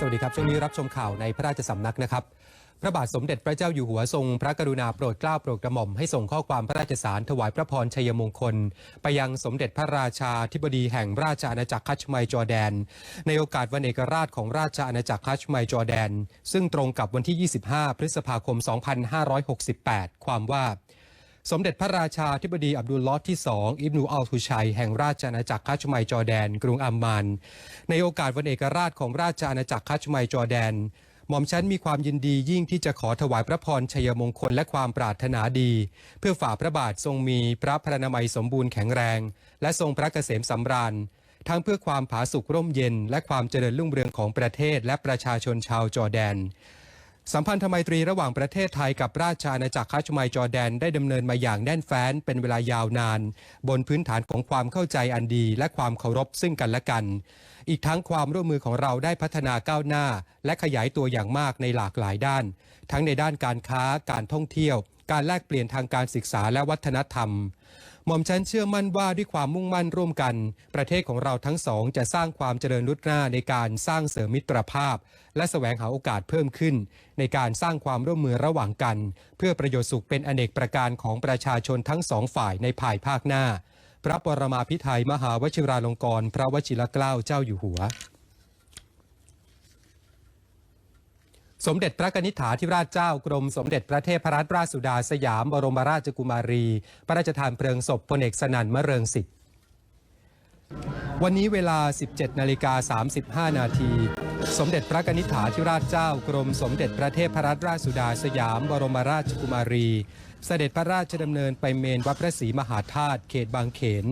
สวัสดีครับ ช่วงนี้รับชมข่าวในพระราชสำนักนะครับ พระบาทสมเด็จพระเจ้าอยู่หัวทรงพระกรุณาโปรดเกล้าโปรดกระหม่อมให้ส่งข้อความพระราชสารถวายพระพรชัยมงคล ไปยังสมเด็จพระราชาธิบดีแห่งราชอาณาจักรคัชไมยจอร์แดน ในโอกาสวันเอกราชของราชอาณาจักรคัชไมยจอร์แดน ซึ่งตรงกับวันที่ 25 พฤษภาคม 2568 ความว่า สมเด็จพระราชาธิบดีอับดุลลอฮ์ที่สองอิบนูอัลทุชัย แห่งราชอาณาจักรคัชไมยจอแดน กรุงอัมมาน ในโอกาสวันเอกราชของราชอาณาจักรคัชไมยจอแดน หม่อมฉันมีความยินดียิ่งที่จะขอถวายพระพรชัยมงคลและความปรารถนาดี เพื่อฝ่าพระบาททรงมีพระพรนามัยสมบูรณ์แข็งแรง และทรงพระเกษมสำราญทั้งเพื่อความผาสุกร่มเย็น และความเจริญรุ่งเรืองของประเทศและประชาชนชาวจอแดน สัมพันธไมตรีระหว่างประเทศไทยกับราชอาณาจักรคัชไมยจอร์แดนได้ดำเนินมาอย่างแน่นแฟ้นเป็นเวลายาวนาน บนพื้นฐานของความเข้าใจอันดี และความเคารพซึ่งกันและกัน อีกทั้งความร่วมมือของเราได้พัฒนาก้าวหน้า และขยายตัวอย่างมากในหลากหลายด้าน ทั้งในด้านการค้า การท่องเที่ยว การแลกเปลี่ยนทางการศึกษาและวัฒนธรรม หม่อมฉันเชื่อมั่นว่าด้วยความมุ่งมั่นร่วมกัน ประเทศของเราทั้งสองจะสร้างความเจริญรุดหน้าในการสร้างเสริมมิตรภาพ และแสวงหาโอกาสเพิ่มขึ้น ในการสร้างความร่วมมือระหว่างกัน เพื่อประโยชน์สุขเป็นอเนกประการของประชาชนทั้งสองฝ่ายในภายภาคหน้า พระปรมาภิไธยมหาวชิราลงกรณ์พระวชิรเกล้าเจ้าอยู่หัว สมเด็จพระกนิษฐาธิราชเจ้ากรมสมเด็จพระเทพรัตนราชสุดาสยามบรมราชกุมารี พระราชทานเพลิงศพพลเอกสนั่นมะเริงสิทธิ์วันนี้เวลา 17นาฬิกา35 นาที สมเด็จพระกนิษฐาธิราชเจ้ากรมสมเด็จพระเทพรัตนราชสุดาสยามบรมราชกุมารี เสด็จพระราชดำเนินไปเมนวัดพระศรีมหาธาตุเขตบางเขน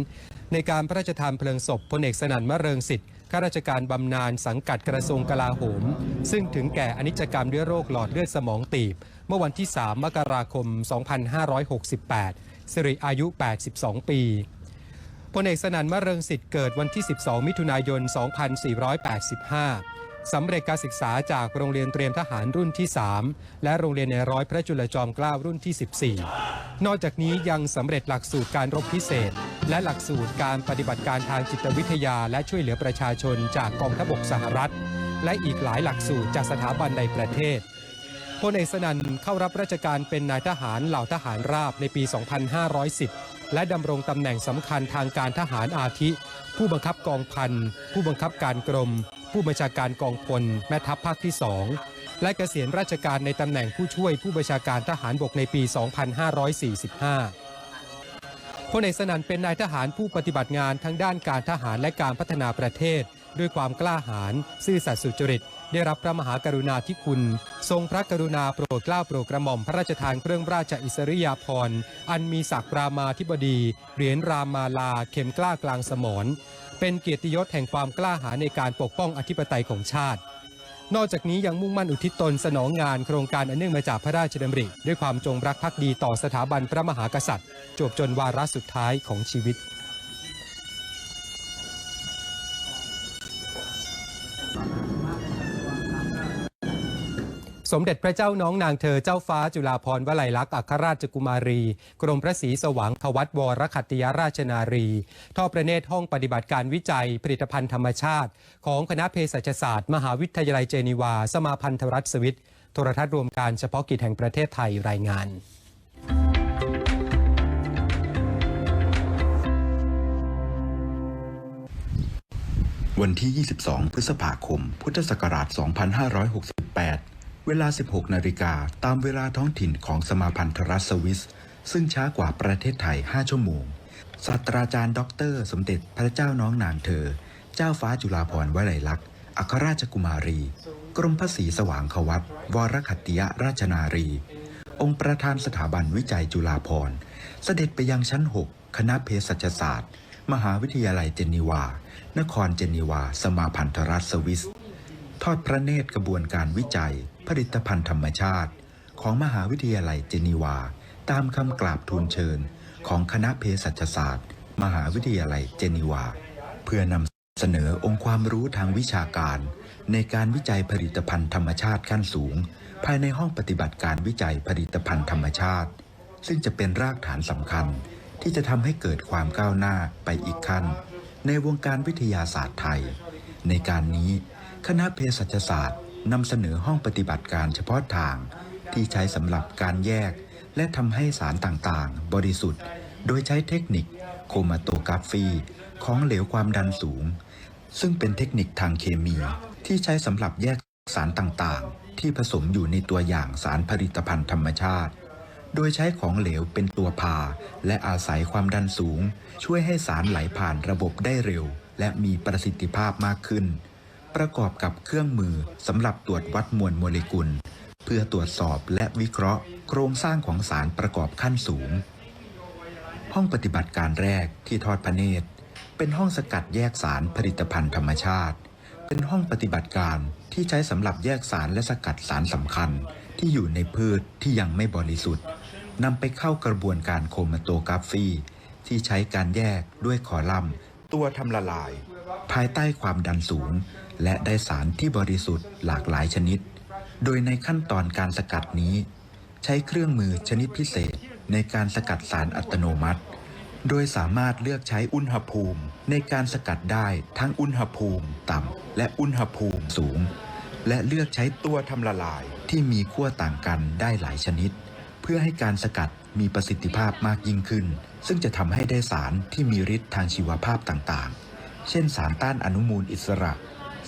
ในการพระราชทานเพลิงศพพลเอกสนั่นมะเริงสิทธิ์ ข้าราชการบำนาญสังกัดกระทรวงกลาโหม ซึ่งถึงแก่อนิจกรรมด้วยโรคหลอดเลือดสมองตีบ เมื่อวันที่ 3 มกราคม 2568 สิริอายุ 82 ปีพลเอกสนั่นมะเริงสิทธิ์เกิดวันที่ 12 มิถุนายน 2485 สำเร็จการศึกษาจากโรงเรียนเตรียมทหารรุ่นที่ 3 และโรงเรียนในร้อยพระจุลจอมเกล้ารุ่นที่ 14 นอกจากนี้ยังสำเร็จหลักสูตรการรบพิเศษ และหลักสูตรการปฏิบัติการทางจิตวิทยา และช่วยเหลือประชาชนจากกองทัพบกสหรัฐ และอีกหลายหลักสูตรจากสถาบันในประเทศพลเอกสนันเข้ารับราชการเป็นนายทหารเหล่าทหารราบในปี 2510 และดำรงตำแหน่งสำคัญทางการทหารอาทิ ผู้บังคับกองพัน ผู้บังคับการกรม ผู้บัญชาการกองพลแม่ทัพภาคที่ 2 และเกษียณราชการในตำแหน่งผู้ช่วยผู้บัญชาการทหารบกในปี 2545พลเอกสนั่นเป็นนายทหารผู้ปฏิบัติงานทั้งด้านการทหารและการพัฒนาประเทศ ด้วยความกล้าหาญซื่อสัตย์สุจริต ได้รับพระมหากรุณาธิคุณ ทรงพระกรุณาโปรดเกล้าโปรดกระหม่อมพระราชทานเครื่องราชอิสริยาภรณ์อันมีศักดิ์รามาธิบดี เหรียญรามาลาเข็มกล้ากลางสมร เป็นเกียรติยศแห่งความกล้าหาญในการปกป้องอธิปไตยของชาติ นอกจากนี้ยังมุ่งมั่นอุทิศตนสนองงานโครงการอันเนื่องมาจากพระราชดำริ ด้วยความจงรักภักดีต่อสถาบันพระมหากษัตริย์ จบจนวาระสุดท้ายของชีวิต สมเด็จพระเจ้าน้องนางเธอเจ้าฟ้าจุฬาภรณ์วลัยลักษณ์อัครราชกุมารี กรมพระศรีสว่างควัตวรคัตติยราชนารี ท่อดพระเนตรห้องปฏิบัติการวิจัย ผลิตภัณฑ์ธรรมชาติ ของคณะเภสัชศาสตร์ มหาวิทยาลัยเจนีวา สมาพันธรัฐสวิตโทรทัศน์รวมการเฉพาะกิจแห่งประเทศไทยรายงานวันที่ 22 พฤษภาคม พุทธศักราช 2568 เวลา 16 นาฬิกาตามเวลาท้องถิ่นของสมาพันธรัฐสวิส ซึ่งช้ากว่าประเทศไทย 5 ชั่วโมง ศาสตราจารย์ด็อกเตอร์ สมเด็จพระเจ้าน้องนางเธอ เจ้าฟ้าจุฬาภรณ์วลัยลักษณ์ อัครราชกุมารี กรมพระศรีสว่างควัตวรคัตติยราชนารี องค์ประธานสถาบันวิจัยจุฬาภรณ์ เสด็จไปยังชั้น 6 คณะเภสัชศาสตร์ มหาวิทยาลัยเจนีวา นครเจนีวา สมาพันธรัฐสวิส ทอดพระเนตรกระบวนการวิจัย ผลิตภัณฑ์ธรรมชาติ ของมหาวิทยาลัยเจนีวา ตามคำกราบทูลเชิญ ของคณะเภสัชศาสตร์ มหาวิทยาลัยเจนีวา เพื่อนำเสนอองค์ความรู้ทางวิชาการ ในการวิจัยผลิตภัณฑ์ธรรมชาติขั้นสูง ภายในห้องปฏิบัติการวิจัยผลิตภัณฑ์ธรรมชาติ ซึ่งจะเป็นรากฐานสำคัญ ที่จะทำให้เกิดความก้าวหน้าไปอีกขั้น ในวงการวิทยาศาสตร์ไทย ในการนี้ คณะเภสัชศาสตร์นำเสนอห้องปฏิบัติการเฉพาะทางที่ใช้สำหรับการแยก และทำให้สารต่างๆ บริสุทธิ์ โดยใช้เทคนิคโคมาโตกราฟีของเหลวความดันสูง ซึ่งเป็นเทคนิคทางเคมีที่ใช้สำหรับแยกสารต่างๆ ที่ผสมอยู่ในตัวอย่างสารผลิตภัณฑ์ธรรมชาติ โดยใช้ของเหลวเป็นตัวพา และอาศัยความดันสูง ช่วยให้สารไหลผ่านระบบได้เร็ว และมีประสิทธิภาพมากขึ้น ประกอบกับเครื่องมือสำหรับตรวจวัดมวลโมเลกุล เพื่อตรวจสอบและวิเคราะห์ โครงสร้างของสารประกอบขั้นสูง ห้องปฏิบัติการแรกที่ทอดพระเนตร เป็นห้องสกัดแยกสารผลิตภัณฑ์ธรรมชาติ เป็นห้องปฏิบัติการที่ใช้สำหรับแยกสารและสกัดสารสำคัญที่อยู่ในพืชที่ยังไม่บริสุทธิ์นำไปเข้ากระบวนการโครมาโตกราฟีที่ใช้การแยกด้วยคอลัมน์ ตัวทำละลาย ภายใต้ความดันสูง และได้สารที่บริสุทธิ์หลากหลายชนิด โดยในขั้นตอนการสกัดนี้ ใช้เครื่องมือชนิดพิเศษในการสกัดสารอัตโนมัติ โดยสามารถเลือกใช้อุณหภูมิ ในการสกัดได้ทั้งอุณหภูมิต่ำและอุณหภูมิสูง และเลือกใช้ตัวทำละลายที่มีขั้วต่างกันได้หลายชนิด เพื่อให้การสกัดมีประสิทธิภาพมากยิ่งขึ้น ซึ่งจะทำให้ได้สารที่มีฤทธิ์ทางชีวภาพต่างๆ เช่นสารต้านอนุมูลอิสระ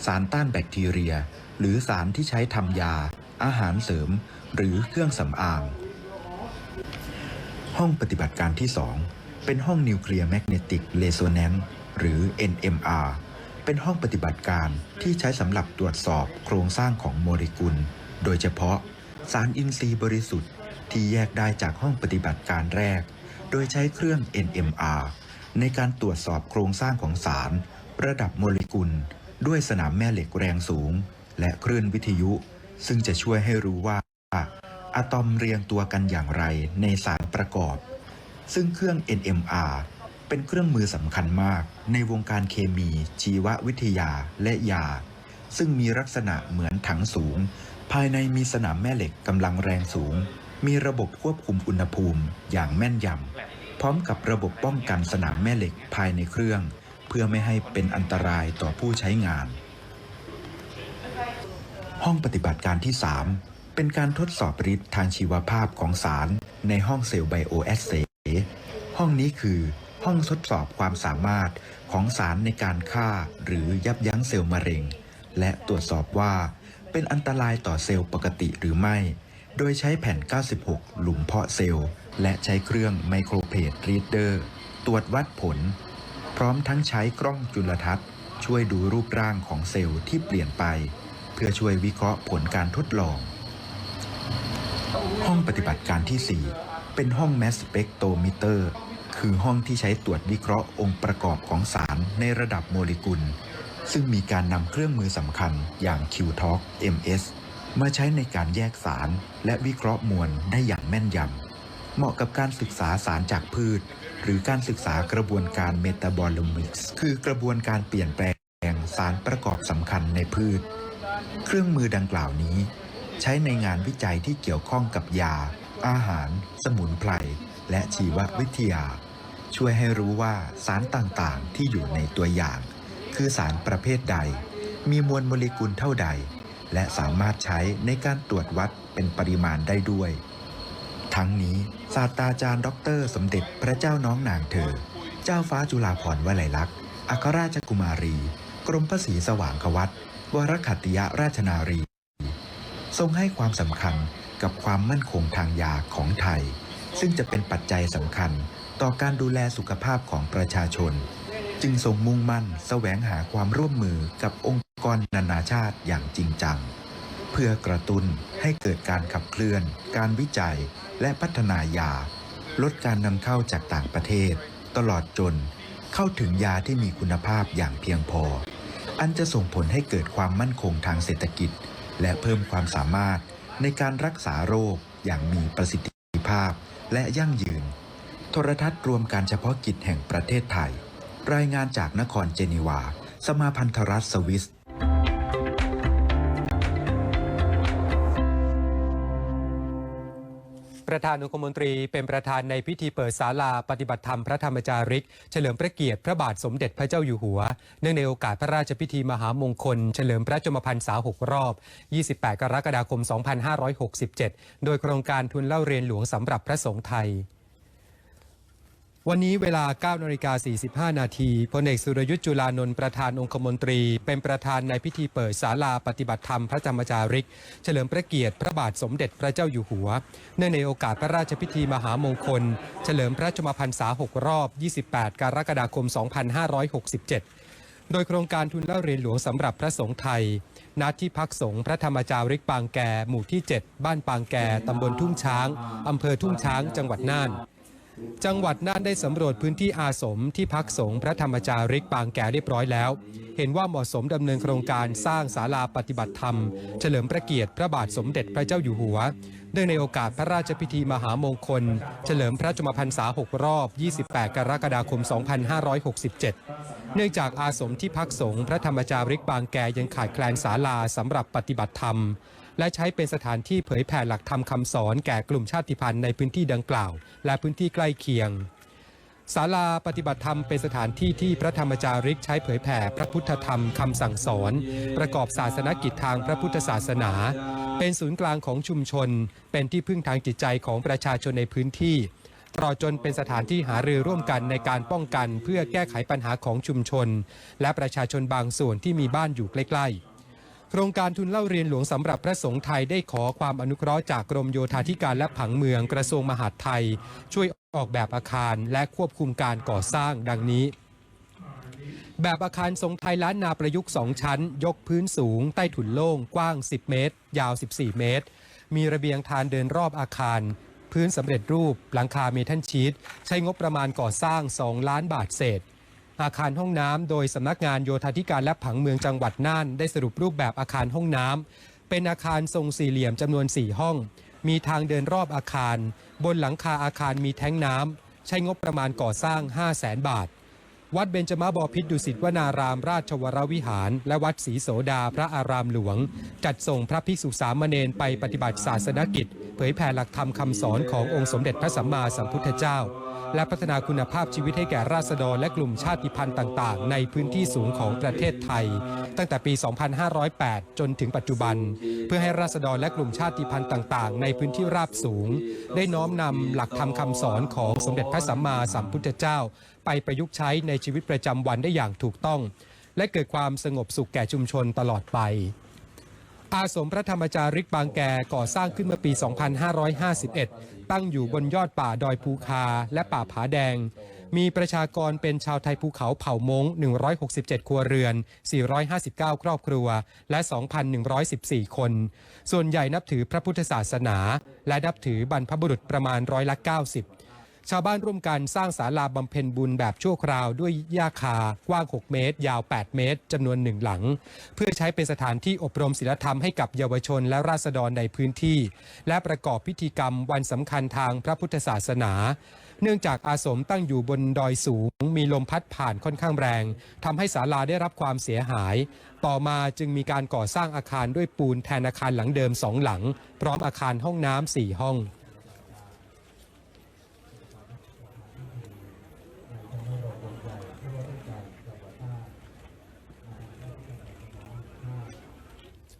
สารต้านแบคทีเรีย หรือสารที่ใช้ทำยา อาหารเสริม หรือเครื่องสำอาง ห้องปฏิบัติการที่ 2 เป็นห้องนิวเคลียร์แมกเนติกเ s โซแนนซ์หรือ NMR เป็นห้องปฏิบัติการที่ใช้สำหรับตรวจสอบโครงสร้างของโมเลกุล โดยเฉพาะสารอินทรีย์บริสุทธิ์ที่แยกได้จากห้องปฏิบัติการแรก โดยใช้เครื่อง NMR ในการตรวจสอบโครงสร้างของสาร ระดับโมเลกุล ด้วยสนามแม่เหล็กแรงสูง และคลื่นวิทยุ ซึ่งจะช่วยให้รู้ว่า อะตอมเรียงตัวกันอย่างไรในสารประกอบ ซึ่งเครื่อง NMR เป็นเครื่องมือสำคัญมากในวงการเคมี ชีววิทยาและยา ซึ่งมีลักษณะเหมือนถังสูง ภายในมีสนามแม่เหล็กกำลังแรงสูง มีระบบควบคุมอุณหภูมิอย่างแม่นยำพร้อมกับระบบป้องกันสนามแม่เหล็กภายในเครื่อง เพื่อไม่ให้เป็นอันตรายต่อผู้ใช้งาน ห้องปฏิบัติการที่ 3 เป็นการทดสอบฤทธิ์ทางชีวภาพของสารในห้องเซลล์ไบโอแอสเซห้องนี้คือห้องทดสอบความสามารถของสารในการฆ่าหรือยับยั้งเซลล์มะเร็ง และตรวจสอบว่าเป็นอันตรายต่อเซลล์ปกติหรือไม่ โดยใช้แผ่น 96 หลุมเพาะเซลล์ และใช้เครื่องไมโครเพดรีดเดอร์ ตรวจวัดผล พร้อมทั้งใช้กล้องจุลทรรศน์ ช่วยดูรูปร่างของเซลล์ที่เปลี่ยนไป เพื่อช่วยวิเคราะห์ผลการทดลอง ห้องปฏิบัติการที่ 4 เป็นห้อง Mass Spectrometer คือห้องที่ใช้ตรวจวิเคราะห์องค์ประกอบของสารในระดับโมเลกุล ซึ่งมีการนำเครื่องมือสำคัญอย่าง Q-TOF MS มาใช้ในการแยกสารและวิเคราะห์มวลได้อย่างแม่นยำ เหมาะกับการศึกษาสารจากพืช หรือการศึกษากระบวนการเมตาบอลมิกส์คือกระบวนการเปลี่ยนแปลงสารประกอบสำคัญในพืช เครื่องมือดังกล่าวนี้ ใช้ในงานวิจัยที่เกี่ยวข้องกับยา อาหาร สมุนไพร และชีววิทยา ช่วยให้รู้ว่าสารต่างๆที่อยู่ในตัวอย่าง คือสารประเภทใด มีมวลโมเลกุลเท่าใด และสามารถใช้ในการตรวจวัดเป็นปริมาณได้ด้วย ทั้งนี้ศาสตราจารย์ดอกเตอรสมเด็จพระเจ้าน้องนางเธอ เจ้าฟ้าจุฬาภรณ์วลัยลักษณ์อัครราชกุมารี กรมพระศรีสว่างควัตวรขัตติยราชนารี ทรงให้ความสำคัญกับความมั่นคงทางยาของไทย ซึ่งจะเป็นปัจจัยสำคัญต่อการดูแลสุขภาพของประชาชน จึงทรงมุ่งมั่นแสวงหาความร่วมมือกับองค์กรนานาชาติอย่างจริงจัง เพื่อกระตุ้นให้เกิดการขับเคลื่อน การวิจัย และพัฒนายา ลดการนำเข้าจากต่างประเทศ ตลอดจนเข้าถึงยาที่มีคุณภาพอย่างเพียงพอ อันจะส่งผลให้เกิดความมั่นคงทางเศรษฐกิจ และเพิ่มความสามารถในการรักษาโรคอย่างมีประสิทธิภาพและยั่งยืน โทรทัศน์รวมการเฉพาะกิจแห่งประเทศไทย รายงานจากนครเจนีวา สมาพันธรัฐสวิส ประธานองคมนตรีเป็นประธานในพิธีเปิดศาลาปฏิบัติธรรมพระธรรมจาริก เฉลิมพระเกียรติพระบาทสมเด็จพระเจ้าอยู่หัว เนื่องในโอกาสพระราชพิธีมหามงคล เฉลิมพระชนมพรรษา 6 รอบ 28 กรกฎาคม 2567 โดยโครงการทุนเล่าเรียนหลวงสำหรับพระสงฆ์ไทย วันนี้เวลา 9นาฬิกา45 นาทีพลเอกสุรยุทธ์จุลานนท์ประธานองคมนตรี เป็นประธานในพิธีเปิดศาลาปฏิบัติธรรมพระธรรมจาริก เฉลิมพระเกียรติพระบาทสมเด็จพระเจ้าอยู่หัว เนื่องในโอกาสพระราชพิธีมหามงคล เฉลิมพระชมพรรษา 6 รอบ 28 กรกฎาคม 2567 โดยโครงการทุนเล่าเรียนหลวงสำหรับพระสงฆ์ไทยณที่พักสงฆ์พระธรรมจาริกปางแก่หมู่ที่ 7 บ้านปางแก่ตำบลทุ่งช้างอำเภอทุ่งช้าง จังหวัดน่าน จังหวัดน่านได้สำรวจพื้นที่อาสมที่พักสงฆ์พระธรรมจาริกปางแก่เรียบร้อยแล้ว เห็นว่าเหมาะสมดำเนินโครงการสร้างศาลาปฏิบัติธรรม เฉลิมพระเกียรติพระบาทสมเด็จพระเจ้าอยู่หัว เนื่องในโอกาสพระราชพิธีมหามงคล เฉลิมพระชนมพรรษา 6 รอบ 28 กรกฎาคม 2567 เนื่องจากอาสมที่พักสงฆ์พระธรรมจาริกบางแก่ยังขาดแคลนศาลาสำหรับปฏิบัติธรรม และใช้เป็นสถานที่เผยแผ่หลักธรรมคำสอนแก่กลุ่มชาติพันธุ์ในพื้นที่ดังกล่าว และพื้นที่ใกล้เคียงศาลาปฏิบัติธรรมเป็นสถานที่ที่พระธรรมจาริกใช้เผยแผ่พระพุทธธรรมคำสั่งสอน ประกอบศาสนกิจทางพระพุทธศาสนา เป็นศูนย์กลางของชุมชน เป็นที่พึ่งทางจิตใจของประชาชนในพื้นที่ตลอดจนเป็นสถานที่หารือร่วมกันในการป้องกันเพื่อแก้ไขปัญหาของชุมชน และประชาชนบางส่วนที่มีบ้านอยู่ใกล้ ๆ โครงการทุนเล่าเรียนหลวงสำหรับพระสงฆ์ไทยได้ขอความอนุเคราะห์จากกรมโยธาธิการและผังเมืองกระทรวงมหาดไทย ช่วยออกแบบอาคารและควบคุมการก่อสร้างดังนี้ แบบอาคารทรงไทยล้านนาประยุกต์ 2 ชั้น ยกพื้นสูง ใต้ถุนโล่ง กว้าง 10 เมตร ยาว 14 เมตร มีระเบียงทานเดินรอบอาคาร พื้นสำเร็จรูป หลังคาเมทัลชีตใช้งบประมาณก่อสร้าง 2 ล้านบาทเศษ อาคารห้องน้ำโดยสำนักงานโยธาธิการและผังเมืองจังหวัดน่าน ได้สรุปรูปแบบอาคารห้องน้ำเป็นอาคารทรงสี่เหลี่ยมจำนวน 4 ห้อง มีทางเดินรอบอาคาร บนหลังคาอาคารมีแท้งน้ำใช้งบประมาณก่อสร้าง 5 0 0แสนบาท วัดเบญจมาบพิตรดุสิตวนารามราชวรวิหาร และวัดศรีโสดาพระอารามหลวง จัดส่งพระภิกษุสามเณรไปปฏิบัติศาสนกิจ เผยแผ่หลักธรรมคำสอนขององค์สมเด็จพระสัมมาสัมพุทธเจ้า และพัฒนาคุณภาพชีวิตให้แก่ราษฎรและกลุ่มชาติพันธุ์ต่างๆ ในพื้นที่สูงของประเทศไทย ตั้งแต่ปี 2508 จนถึงปัจจุบัน เพื่อให้ราษฎรและกลุ่มชาติพันธุ์ต่าง ๆ ในพื้นที่ราบสูง ได้น้อมนำหลักธรรมคำสอนของสมเด็จพระสัมมาสัมพุทธเจ้า ไปประยุกต์ใช้ในชีวิตประจำวันได้อย่างถูกต้อง และเกิดความสงบสุขแก่ชุมชนตลอดไป อาสมพระธรรมจาริกบางแกก่อสร้างขึ้นเมื่อปี 2551 ตั้งอยู่บนยอดป่าดอยภูคาและป่าผาแดง มีประชากรเป็นชาวไทยภูเขาเผ่ามง167 ครัวเรือน 459 ครอบครัว และ 2,114 คน ส่วนใหญ่นับถือพระพุทธศาสนา และนับถือบรรพบุรุษประมาณร้อยละ90 ชาวบ้านร่วมกันสร้างศาลาบำเพ็ญบุญแบบชั่วคราวด้วยหญ้าคากว้าง 6 เมตร ยาว 8 เมตรจำนวนหนึ่งหลัง เพื่อใช้เป็นสถานที่อบรมศีลธรรมให้กับเยาวชนและราษฎรในพื้นที่ และประกอบพิธีกรรมวันสำคัญทางพระพุทธศาสนา เนื่องจากอาสมตั้งอยู่บนดอยสูง มีลมพัดผ่านค่อนข้างแรงทำให้ศาลาได้รับความเสียหาย ต่อมาจึงมีการก่อสร้างอาคารด้วยปูนแทนอาคารหลังเดิมสองหลัง พร้อมอาคารห้องน้ำสี่ห้อง